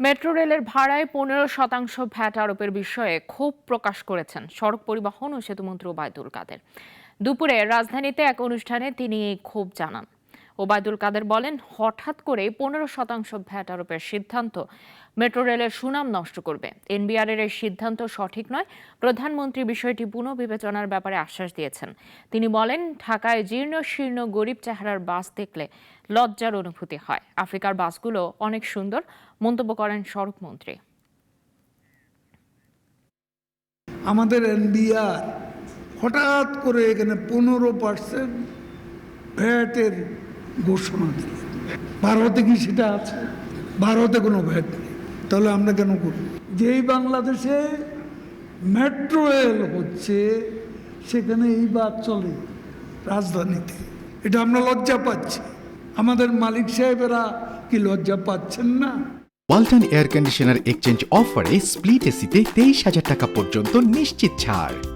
Metro রেলের ভাড়ায় পনেরো শতাংশ ভ্যাট আরোপের বিষয়ে ক্ষোভ প্রকাশ করেছেন সড়ক পরিবহন ও সেতুমন্ত্রী ওবায়দুল কাদের। দুপুরে রাজধানীতে এক অনুষ্ঠানে তিনি এই ক্ষোভ জানান। ওবায়দুল কাদের বলেন, হঠাৎ করে পনেরো শতাংশ ভ্যাট আরোপের সিদ্ধান্ত মেট্রো রেলের সুনাম নষ্ট করবে। এনবিআর এর এই সিদ্ধান্ত সঠিক নয়, প্রধানমন্ত্রী বিষয়টি পুনঃবিবেচনার ব্যাপারে আশ্বাস দিয়েছেন। তিনি বলেন, ঢাকায় জীর্ণ শীর্ণ গরিব চেহারার বাস দেখলে লজ্জার অনুভূতি হয়। আফ্রিকার বাসগুলো অনেক সুন্দর, মন্তব্য করেন সড়ক মন্ত্রী আমাদের এনবিআর হঠাৎ করে এখানে পনেরো পার্সেন্ট ভ্যাটের ঘোষণা দিল ভারতে কি সেটা আছে? ভারতে কোনো ভ্যাট নেই। তাহলে আমরা কেন করি? যেই বাংলাদেশে মেট্রো রেল হচ্ছে, সেখানে এই বাস চলে রাজধানীতে। এটা আমরা লজ্জা পাচ্ছি। আমাদের মালিক সাহেবেরা কি লজ্জা পাচ্ছেন না? ওয়ালটন এয়ার কন্ডিশনার এক্সচেঞ্জ অফারে স্প্লিট এসিতে তেইশ হাজার টাকা পর্যন্ত নিশ্চিত ছাড়।